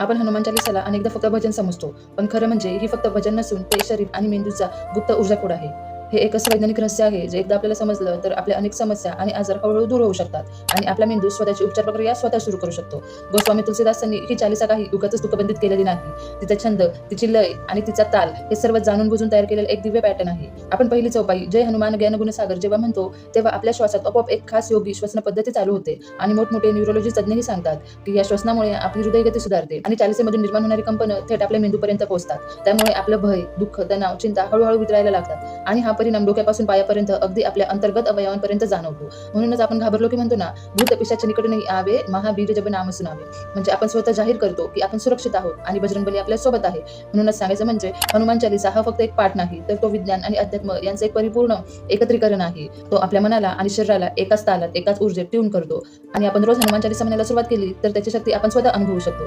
आपण हनुमान चालिसाला अनेकदा फक्त भजन समजतो. पण खरं म्हणजे ही फक्त भजन नसून ते शरीर आणि मेंदूचा गुप्त ऊर्जाकोड आहे. हे एक असं वैज्ञानिक रहस्य आहे जे एकदा आपल्याला समजलं तर आपल्या अनेक समस्या आणि आजार हळूहळू दूर होऊ शकतात आणि आपला मेंदू स्वतःची उपचार प्रक्रिया स्वतः सुरू करू शकतो. गोस्वामी तुलसीदासांनी ही चालिसा काही उगाच तुकबंदित केलेली नाही. तिचा छंद तिची लय आणि तिचा ताल हे सर्व जाणून बुजून तयार केलेलं एक दिव्य पॅटर्न आहे. आपण पहिली चौपाई जय हनुमान ज्ञान गुणसागर जेव्हा म्हणतो तेव्हा आपल्या श्वासात आपोआप एक खास योगी श्वसन पद्धती चालू होते आणि मोठमोठे न्यूरोलॉजी तज्ञही सांगतात की या श्वसनामुळे आपली हृदयगती सुधारते आणि चालिसेमधून निर्माण होणारी कंपन थेट आपल्या मेंदूपर्यंत पोहोचतात. त्यामुळे आपलं भय दुःख तणाव चिंता हळूहळू वितरायला लागतात आणि हा परिणाम डोक्यापासून पायापर्यंत अगदी आपल्या अंतर्गत अवयवांपर्यंत जाणवतो. म्हणूनच आपण घाबरलो की म्हणतो ना भूत पिशाच्या निकट नाही आवे महावीर जब नाम सुनावे. म्हणजे आपण स्वतः जाहीर करतो की आपण सुरक्षित आहोत आणि बजरंगबली आपल्यासोबत आहे. म्हणूनच सांगायचं म्हणजे हनुमान चालिसा हा फक्त एक पाठ नाही तर तो विज्ञान आणि अध्यात्म यांचं एक परिपूर्ण एकत्रीकरण आहे. तो आपल्या मनाला आणि शरीराला एकाच तालात एकाच ऊर्जेत ट्यून करतो. आणि आपण रोज हनुमान चालिसा म्हणायला सुरुवात केली तर त्याची शक्ती आपण स्वतः अनुभवू शकतो.